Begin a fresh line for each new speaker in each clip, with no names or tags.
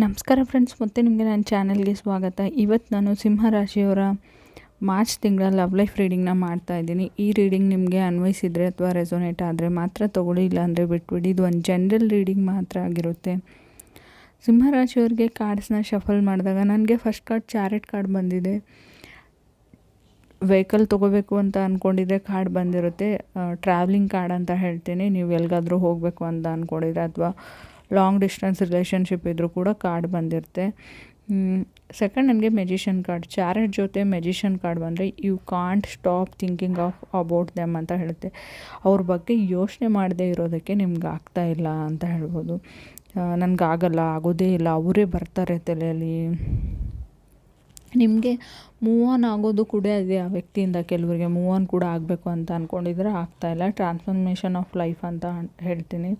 ನಮಸ್ಕಾರ ಫ್ರೆಂಡ್ಸ್ ಮತ್ತೆ ನಿಮಗೆ ನನ್ನ ಚಾನಲ್ಗೆ ಸ್ವಾಗತ. ಇವತ್ತು ನಾನು ಸಿಂಹ ರಾಶಿಯವರ ಮಾರ್ಚ್ ತಿಂಗಳ ಲವ್ ಲೈಫ್ ರೀಡಿಂಗ್ನ ಮಾಡ್ತಾ ಇದ್ದೀನಿ. ಈ ರೀಡಿಂಗ್ ನಿಮಗೆ ಅನ್ವಯಿಸಿದರೆ ಅಥವಾ ರೆಸೊನೇಟ್ ಆದರೆ ಮಾತ್ರ ತೊಗೊಳ್ಳಿ, ಇಲ್ಲಾಂದರೆ ಬಿಟ್ಬಿಡಿ. ಇದು ಒಂದು ಜನರಲ್ ರೀಡಿಂಗ್ ಮಾತ್ರ ಆಗಿರುತ್ತೆ. ಸಿಂಹ ರಾಶಿಯವ್ರಿಗೆ ಕಾರ್ಡ್ಸ್ನ ಶಫಲ್ ಮಾಡಿದಾಗ ನನಗೆ ಫಸ್ಟ್ ಕಾರ್ಡ್ ಚಾರೆಟ್ ಕಾರ್ಡ್ ಬಂದಿದೆ. ವೆಹಿಕಲ್ ತೊಗೋಬೇಕು ಅಂತ ಅಂದ್ಕೊಂಡಿದ್ರೆ ಕಾರ್ಡ್ ಬಂದಿರುತ್ತೆ. ಟ್ರಾವೆಲಿಂಗ್ ಕಾರ್ಡ್ ಅಂತ ಹೇಳ್ತೀನಿ. ನೀವು ಎಲ್ಲಿಗಾದರೂ ಹೋಗಬೇಕು ಅಂತ ಅಂದ್ಕೊಂಡಿದ್ರೆ ಅಥವಾ ಲಾಂಗ್ ಡಿಸ್ಟೆನ್ಸ್ ರಿಲೇಷನ್ಶಿಪ್ ಇದ್ದರೂ ಕೂಡ ಕಾರ್ಡ್ ಬಂದಿರುತ್ತೆ. ಸೆಕೆಂಡ್ ನನಗೆ ಮೆಜಿಷನ್ ಕಾರ್ಡ್ ಚಾರೆಟ್ ಜೊತೆ ಮೆಜಿಷನ್ ಕಾರ್ಡ್ ಬಂದರೆ you can't stop thinking of about them ಅಂತ ಹೇಳುತ್ತೆ. ಅವ್ರ ಬಗ್ಗೆ ಯೋಚನೆ ಮಾಡದೇ ಇರೋದಕ್ಕೆ ನಿಮ್ಗೆ ಆಗ್ತಾ ಇಲ್ಲ ಅಂತ ಹೇಳ್ಬೋದು. ನನಗಾಗಲ್ಲ, ಆಗೋದೇ ಇಲ್ಲ, ಅವರೇ ಬರ್ತಾರೆ ತಲೆಯಲ್ಲಿ. ನಿಮಗೆ ಮೂವ್ ಆನ್ ಆಗೋದು ಕೂಡ ಇದೆ ಆ ವ್ಯಕ್ತಿಯಿಂದ ಕೆಲವರಿಗೆ ಮೂವ್ ಆನ್ ಕೂಡ ಆಗಬೇಕು ಅಂತ ಅಂದ್ಕೊಂಡಿದ್ರೆ ಆಗ್ತಾಯಿಲ್ಲ ಟ್ರಾನ್ಸ್ಫಾರ್ಮೇಷನ್ ಆಫ್ ಲೈಫ್ ಅಂತ ಹೇಳ್ತೀನಿ.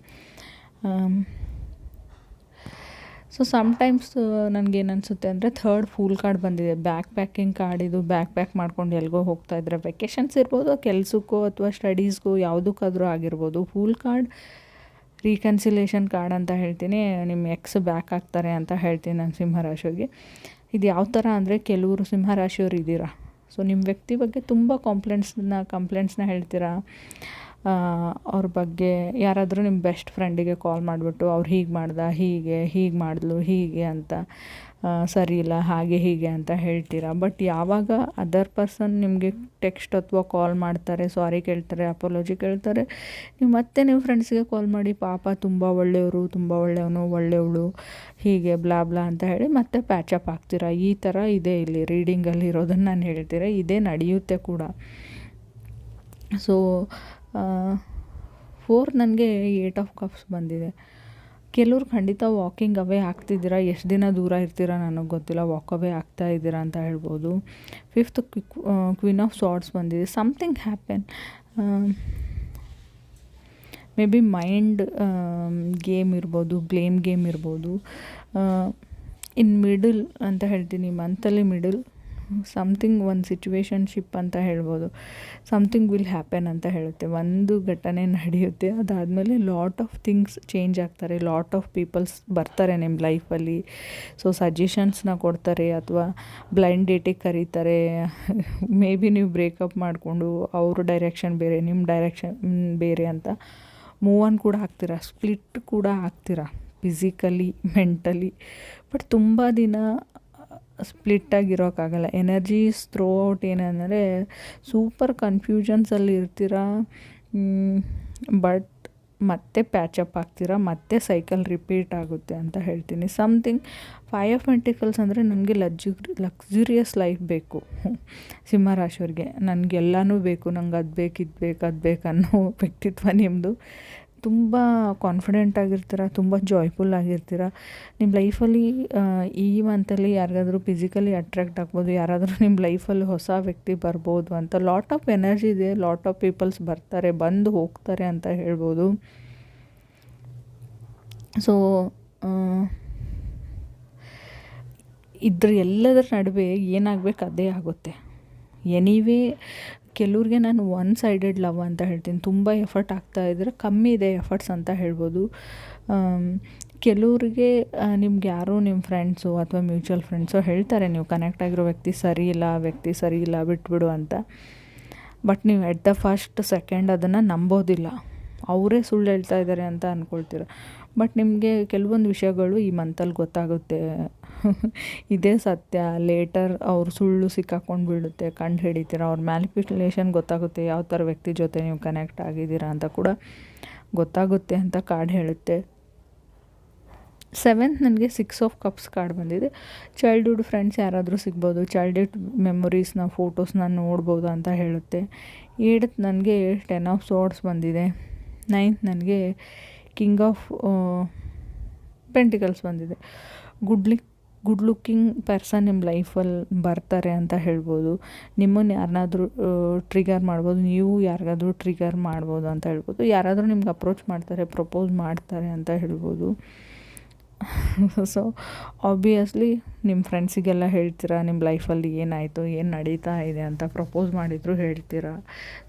ಸೊ ಸಮ್ಟೈಮ್ಸ್ ನನಗೇನು ಅನಿಸುತ್ತೆ ಅಂದರೆ ಥರ್ಡ್ ಫೂಲ್ ಕಾರ್ಡ್ ಬಂದಿದೆ. ಬ್ಯಾಕ್ ಪ್ಯಾಕಿಂಗ್ ಕಾರ್ಡ್ ಇದು ಬ್ಯಾಕ್ ಪ್ಯಾಕ್ ಮಾಡ್ಕೊಂಡು ಎಲ್ಗೋ ಹೋಗ್ತಾ ಇದ್ರೆ ವೆಕೇಷನ್ಸ್ ಇರ್ಬೋದು, ಕೆಲಸಕ್ಕೋ ಅಥವಾ ಸ್ಟಡೀಸ್ಗೋ ಯಾವುದಕ್ಕಾದರೂ ಆಗಿರ್ಬೋದು ಫೂಲ್ ಕಾರ್ಡ್ ರೀಕನ್ಸಿಲೇಷನ್ ಕಾರ್ಡ್ ಅಂತ ಹೇಳ್ತೀನಿ. ನಿಮ್ಮ ಎಕ್ಸ್ ಬ್ಯಾಕ್ ಆಗ್ತಾರೆ ಅಂತ ಹೇಳ್ತೀನಿ ನಾನು ಸಿಂಹರಾಶಿಗೆ ಇದು ಯಾವ ಥರ ಅಂದರೆ ಕೆಲವರು ಸಿಂಹರಾಶಿಯವರು ಇದ್ದೀರಾ. ಸೊ ನಿಮ್ಮ ವ್ಯಕ್ತಿ ಬಗ್ಗೆ ತುಂಬ ಕಾಂಪ್ಲೆಂಟ್ಸ್ನ ಕಂಪ್ಲೇಂಟ್ಸ್ನ ಹೇಳ್ತೀರಾ? ಅವ್ರ ಬಗ್ಗೆ ಯಾರಾದರೂ ನಿಮ್ಮ ಬೆಸ್ಟ್ ಫ್ರೆಂಡಿಗೆ ಕಾಲ್ ಮಾಡಿಬಿಟ್ಟು ಅವ್ರು ಹೀಗೆ ಮಾಡ್ದ, ಹೀಗೆ ಹೀಗೆ ಮಾಡಿದ್ಲು, ಹೀಗೆ ಅಂತ ಸರಿ ಇಲ್ಲ, ಹಾಗೆ, ಹೀಗೆ ಅಂತ ಹೇಳ್ತೀರಾ? ಬಟ್ ಯಾವಾಗ ಅದರ್ ಪರ್ಸನ್ ನಿಮಗೆ ಟೆಕ್ಸ್ಟ್ ಅಥವಾ ಕಾಲ್ ಮಾಡ್ತಾರೆ ಸಾರಿ ಕೇಳ್ತಾರೆ ಅಪಾಲಜಿ ಕೇಳ್ತಾರೆ, ನೀವು ಮತ್ತೆ ನಿಮ್ಮ ಫ್ರೆಂಡ್ಸ್ಗೆ ಕಾಲ್ ಮಾಡಿ, ಪಾಪ ತುಂಬ ಒಳ್ಳೆಯವರು, ತುಂಬ ಒಳ್ಳೆಯವನು, ಒಳ್ಳೆಯವಳು, ಹೀಗೆ ಬ್ಲಾ ಬ್ಲಾ ಅಂತ ಹೇಳಿ ಮತ್ತೆ ಪ್ಯಾಚಪ್ ಆಗ್ತೀರಾ? ಈ ಥರ ಇದೆ ಇಲ್ಲಿ ರೀಡಿಂಗಲ್ಲಿ ಇರೋದನ್ನು ನಾನು ಹೇಳ್ತೀರಾ ಇದೇ ನಡೆಯುತ್ತೆ ಕೂಡ. ಸೊ ಫೋರ್ ನನಗೆ ಏಟ್ ಆಫ್ ಕಪ್ಸ್ ಬಂದಿದೆ. ಕೆಲವ್ರು ಖಂಡಿತ ವಾಕಿಂಗ್ ಅವೇ ಆಗ್ತಿದ್ದೀರಾ? ಎಷ್ಟು ದಿನ ದೂರ ಇರ್ತೀರಾ ನನಗೆ ಗೊತ್ತಿಲ್ಲ. ವಾಕ್ ಅವೇ ಆಗ್ತಾ ಇದ್ದೀರಾ ಅಂತ ಹೇಳ್ಬೋದು. ಫಿಫ್ತ್ ಕ್ವೀನ್ ಆಫ್ ಸಾಟ್ಸ್ ಬಂದಿದೆ. Something happen maybe mind game ಇರ್ಬೋದು ಬ್ಲೇಮ್ ಗೇಮ್ ಇರ್ಬೋದು. ಇನ್ ಮಿಡಲ್ ಅಂತ ಹೇಳ್ತೀನಿ ಮಂತಲ್ಲಿ ಮಿಡಲ್ ಸಮಥಿಂಗ್ ಒಂದು ಸಿಚುವೇಶನ್ಶಿಪ್ ಅಂತ ಹೇಳ್ಬೋದು. ಸಮಥಿಂಗ್ ವಿಲ್ ಹ್ಯಾಪನ್ ಅಂತ ಹೇಳುತ್ತೆ. ಒಂದು ಘಟನೆ ನಡೆಯುತ್ತೆ. ಅದಾದಮೇಲೆ ಲಾಟ್ ಆಫ್ ಥಿಂಗ್ಸ್ ಚೇಂಜ್ ಆಗ್ತಾರೆ. ಲಾಟ್ ಆಫ್ ಪೀಪಲ್ಸ್ ಬರ್ತಾರೆ ನಿಮ್ಮ ಲೈಫಲ್ಲಿ ಸೊ ಸಜೆಷನ್ಸ್ನ ಕೊಡ್ತಾರೆ ಅಥವಾ ಬ್ಲೈಂಡ್ ಡೇಟಿಗೆ ಕರೀತಾರೆ. ಮೇ ಬಿ ನೀವು ಬ್ರೇಕಪ್ ಮಾಡಿಕೊಂಡು ಅವ್ರ ಡೈರೆಕ್ಷನ್ ಬೇರೆ ನಿಮ್ಮ ಡೈರೆಕ್ಷನ್ ಬೇರೆ ಅಂತ ಮೂವ್ ಆನ್ ಕೂಡ ಆಗ್ತೀರಾ? ಸ್ಪ್ಲಿಟ್ ಕೂಡ ಆಗ್ತೀರಾ? ಫಿಸಿಕಲಿ ಮೆಂಟಲಿ ಬಟ್ ತುಂಬ ದಿನ ಸ್ಪ್ಲಿಟ್ಟಾಗಿರೋಕ್ಕಾಗಲ್ಲ ಎನರ್ಜೀಸ್ ಥ್ರೋ ಔಟ್ ಏನಂದರೆ ಸೂಪರ್ ಕನ್ಫ್ಯೂಷನ್ಸಲ್ಲಿ ಇರ್ತೀರಾ ಬಟ್ ಮತ್ತೆ ಪ್ಯಾಚಪ್ ಆಗ್ತೀರಾ, ಮತ್ತೆ ಸೈಕಲ್ ರಿಪೀಟ್ ಆಗುತ್ತೆ ಅಂತ ಹೇಳ್ತೀನಿ. ಸಮ್ಥಿಂಗ್ ಫೈ ಆಫ್ ಮೆಂಟಿಕಲ್ಸ್ ಅಂದರೆ ನನಗೆ ಲಕ್ಸುರಿ ಲಕ್ಸುರಿಯಸ್ ಲೈಫ್ ಬೇಕು. ಸಿಂಹರಾಶಿಯವ್ರಿಗೆ. ನನಗೆಲ್ಲನೂ ಬೇಕು ನಂಗೆ ಅದು ಬೇಕು ಇದು ಬೇಕು ಅದು ಬೇಕು ಅನ್ನೋ ವ್ಯಕ್ತಿತ್ವ ನಿಮ್ಮದು ತುಂಬ ಕಾನ್ಫಿಡೆಂಟ್ ಆಗಿರ್ತೀರ, ತುಂಬ ಜಾಯ್ಫುಲ್ ಆಗಿರ್ತೀರ? ನಿಮ್ಮ ಲೈಫಲ್ಲಿ ಈ ಮಂತಲ್ಲಿ ಯಾರಿಗಾದರೂ ಫಿಸಿಕಲಿ ಅಟ್ರ್ಯಾಕ್ಟ್ ಆಗ್ಬೋದು, ಯಾರಾದರೂ ನಿಮ್ಮ ಲೈಫಲ್ಲಿ ಹೊಸ ವ್ಯಕ್ತಿ ಬರ್ಬೋದು ಅಂತ ಲಾಟ್ ಆಫ್ ಎನರ್ಜಿ ಇದೆ ಲಾಟ್ ಆಫ್ ಪೀಪಲ್ಸ್ ಬರ್ತಾರೆ, ಬಂದು ಹೋಗ್ತಾರೆ ಅಂತ ಹೇಳ್ಬೋದು. ಸೊ ಇದ್ರ ಎಲ್ಲದರ ನಡುವೆ ಏನಾಗಬೇಕು, ಅದೇ ಆಗುತ್ತೆ. ಎನಿವೇ, ಕೆಲವ್ರಿಗೆ ನಾನು ಒನ್ ಸೈಡೆಡ್ ಲವ್ ಅಂತ ಹೇಳ್ತೀನಿ. ತುಂಬ ಎಫರ್ಟ್ ಆಗ್ತಾ ಇದ್ದರೆ ಕಮ್ಮಿ ಇದೆ ಎಫರ್ಟ್ಸ್ ಅಂತ ಹೇಳ್ಬೋದು. ಕೆಲವ್ರಿಗೆ ನಿಮ್ಗೆ ಯಾರೋ ನಿಮ್ಮ ಫ್ರೆಂಡ್ಸು ಅಥವಾ ಮ್ಯೂಚುವಲ್ ಫ್ರೆಂಡ್ಸು ಹೇಳ್ತಾರೆ, ನೀವು ಕನೆಕ್ಟ್ ಆಗಿರೋ ವ್ಯಕ್ತಿ ಸರಿ ಇಲ್ಲ ವ್ಯಕ್ತಿ ಸರಿ ಇಲ್ಲ, ಬಿಟ್ಬಿಡು ಅಂತ. ಬಟ್ ನೀವು ಎಟ್ ದ ಫಸ್ಟ್ ಸೆಕೆಂಡ್ ಅದನ್ನು ನಂಬೋದಿಲ್ಲ. ಅವರೇ ಸುಳ್ಳು ಹೇಳ್ತಾ ಇದ್ದಾರೆ ಅಂತ ಅಂದ್ಕೊಳ್ತೀರ ಬಟ್ ನಿಮಗೆ ಕೆಲವೊಂದು ವಿಷಯಗಳು ಈ ಮಂತಲ್ಲಿ ಗೊತ್ತಾಗುತ್ತೆ. ಇದೇ ಸತ್ಯ ಲೇಟರ್ ಅವ್ರು ಸುಳ್ಳು ಸಿಕ್ಕಾಕೊಂಡು ಬೀಳುತ್ತೆ, ಕಂಡು ಹಿಡಿತೀರ. ಅವ್ರ ಮ್ಯಾಲಿಪ್ಯುಲೇಷನ್ ಗೊತ್ತಾಗುತ್ತೆ, ಯಾವ ಥರ ವ್ಯಕ್ತಿ ಜೊತೆ ನೀವು ಕನೆಕ್ಟ್ ಆಗಿದ್ದೀರಾ ಅಂತ ಕೂಡ ಗೊತ್ತಾಗುತ್ತೆ ಅಂತ ಕಾರ್ಡ್ ಹೇಳುತ್ತೆ. ಸೆವೆಂತ್ ನನಗೆ ಸಿಕ್ಸ್ ಆಫ್ ಕಪ್ಸ್ ಕಾರ್ಡ್ ಬಂದಿದೆ. ಚೈಲ್ಡ್ಹುಡ್ ಫ್ರೆಂಡ್ಸ್ ಯಾರಾದರೂ ಸಿಗ್ಬೋದು ಚೈಲ್ಡ್ಹುಡ್ ಮೆಮೊರೀಸ್ನ ಫೋಟೋಸ್ನ ನೋಡ್ಬೋದು ಅಂತ ಹೇಳುತ್ತೆ. ಏಡತ್ ನನಗೆ ಟೆನ್ ಆಫ್ ಸೋರ್ಡ್ಸ್ ಬಂದಿದೆ. ನೈನ್ತ್ ನನಗೆ ಕಿಂಗ್ ಆಫ್ ಪೆಂಟಿಕಲ್ಸ್ ಬಂದಿದೆ. Good look good looking person ನಿಮ್ಮ ಲೈಫಲ್ಲಿ ಬರ್ತಾರೆ ಅಂತ ಹೇಳ್ಬೋದು. ನಿಮ್ಮನ್ನು ಯಾರನ್ನಾದ್ರೂ ಟ್ರಿಗರ್ ಮಾಡ್ಬೋದು. ನೀವು ಯಾರಿಗಾದರೂ ಟ್ರಿಗರ್ ಮಾಡ್ಬೋದು ಅಂತ ಹೇಳ್ಬೋದು. ಯಾರಾದರೂ ನಿಮ್ಗೆ ಅಪ್ರೋಚ್ ಮಾಡ್ತಾರೆ ಪ್ರಪೋಸ್ ಮಾಡ್ತಾರೆ ಅಂತ ಹೇಳ್ಬೋದು. ಸೊ ಆಬ್ವಿಯಸ್ಲಿ ನಿಮ್ಮ ಫ್ರೆಂಡ್ಸಿಗೆಲ್ಲ ಹೇಳ್ತೀರಾ, ನಿಮ್ಮ ಲೈಫಲ್ಲಿ ಏನಾಯಿತು, ಏನು ನಡೀತಾ ಇದೆ ಅಂತ ಪ್ರಪೋಸ್ ಮಾಡಿದರೂ ಹೇಳ್ತೀರಾ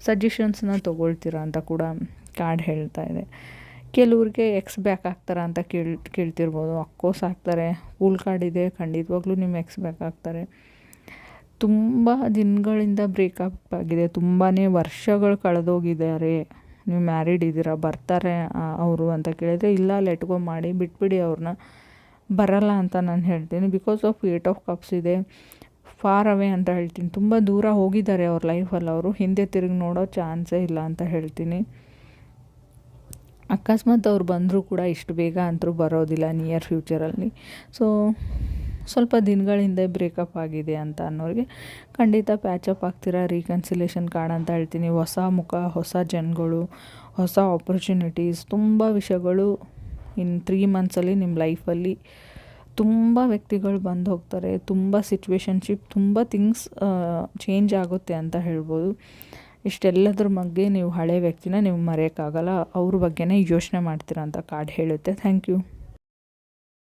ಸಜೆಷನ್ಸ್ನ ತೊಗೊಳ್ತೀರಾ ಅಂತ ಕೂಡ ಕಾರ್ಡ್ ಹೇಳ್ತಾ ಇದೆ. ಕೆಲವ್ರಿಗೆ ಎಕ್ಸ್ ಬ್ಯಾಕ್ ಆಗ್ತಾರ ಅಂತ ಕೇಳ್, ಕೇಳ್ತಿರ್ಬೋದು. ಅಕ್ಕೋಸ್ ಆಗ್ತಾರೆ ಫುಲ್ ಕಾರ್ಡ್ ಇದೆ. ಖಂಡಿತವಾಗ್ಲೂ ನಿಮ್ಮ ಎಕ್ಸ್ ಬ್ಯಾಕ್ ಆಗ್ತಾರೆ ತುಂಬ ದಿನಗಳಿಂದ ಬ್ರೇಕಪ್ ಆಗಿದೆ. ತುಂಬಾ ವರ್ಷಗಳು ಕಳೆದೋಗಿದ್ದಾರೆ. ನೀವು ಮ್ಯಾರಿಡ್ ಇದ್ದೀರಾ? ಬರ್ತಾರೆ ಅವರು ಅಂತ ಕೇಳಿದರೆ, ಇಲ್ಲ ಲೆಟ್ಗೋ ಮಾಡಿ, ಬಿಟ್ಬಿಡಿ ಅವ್ರನ್ನ ಬರಲ್ಲ ಅಂತ ನಾನು ಹೇಳ್ತೀನಿ. Because of eight of cups ಇದೆ. ಫಾರ್ ಅವೇ ಅಂತ ಹೇಳ್ತೀನಿ. ತುಂಬ ದೂರ ಹೋಗಿದ್ದಾರೆ ಅವ್ರ ಲೈಫಲ್ಲಿ ಅವರು ಹಿಂದೆ ತಿರುಗಿ ನೋಡೋ ಚಾನ್ಸೇ ಇಲ್ಲ ಅಂತ ಹೇಳ್ತೀನಿ. ಅಕಸ್ಮಾತ್ ಅವ್ರು ಬಂದರೂ ಕೂಡ ಇಷ್ಟು ಬೇಗ ಅಂತರೂ ಬರೋದಿಲ್ಲ ನಿಯರ್ ಫ್ಯೂಚರಲ್ಲಿ ಸೊ ಸ್ವಲ್ಪ ದಿನಗಳ ಹಿಂದೆ ಬ್ರೇಕಪ್ ಆಗಿದೆ ಅಂತ ಅನ್ನೋರಿಗೆ ಖಂಡಿತ ಪ್ಯಾಚಪ್ ಆಗ್ತೀರಾ ರೀಕನ್ಸಿಲೇಷನ್ ಕಾರ್ಡ್ ಅಂತ ಹೇಳ್ತೀನಿ. ಹೊಸ ಮುಖ, ಹೊಸ ಜನಗಳು, ಹೊಸ ಆಪರ್ಚುನಿಟೀಸ್ ತುಂಬ ವಿಷಯಗಳು ಇನ್ ತ್ರೀ ಮಂತ್ಸಲ್ಲಿ ನಿಮ್ಮ ಲೈಫಲ್ಲಿ ತುಂಬ ವ್ಯಕ್ತಿಗಳು ಬಂದು ಹೋಗ್ತಾರೆ. ತುಂಬ ಸಿಚುವೇಶನ್ಶಿಪ್ ತುಂಬ ಥಿಂಗ್ಸ್ ಚೇಂಜ್ ಆಗುತ್ತೆ ಅಂತ ಹೇಳ್ಬೋದು. ಇಷ್ಟೆಲ್ಲದ್ರ ಬಗ್ಗೆ ನೀವು ಹಳೆ ವ್ಯಕ್ತಿನ ನೀವು ಮರೆಯೋಕ್ಕಾಗಲ್ಲ. ಅವ್ರ ಬಗ್ಗೆನೇ ಯೋಚನೆ ಮಾಡ್ತೀರ ಅಂತ ಕಾರ್ಡ್ ಹೇಳುತ್ತೆ. Thank you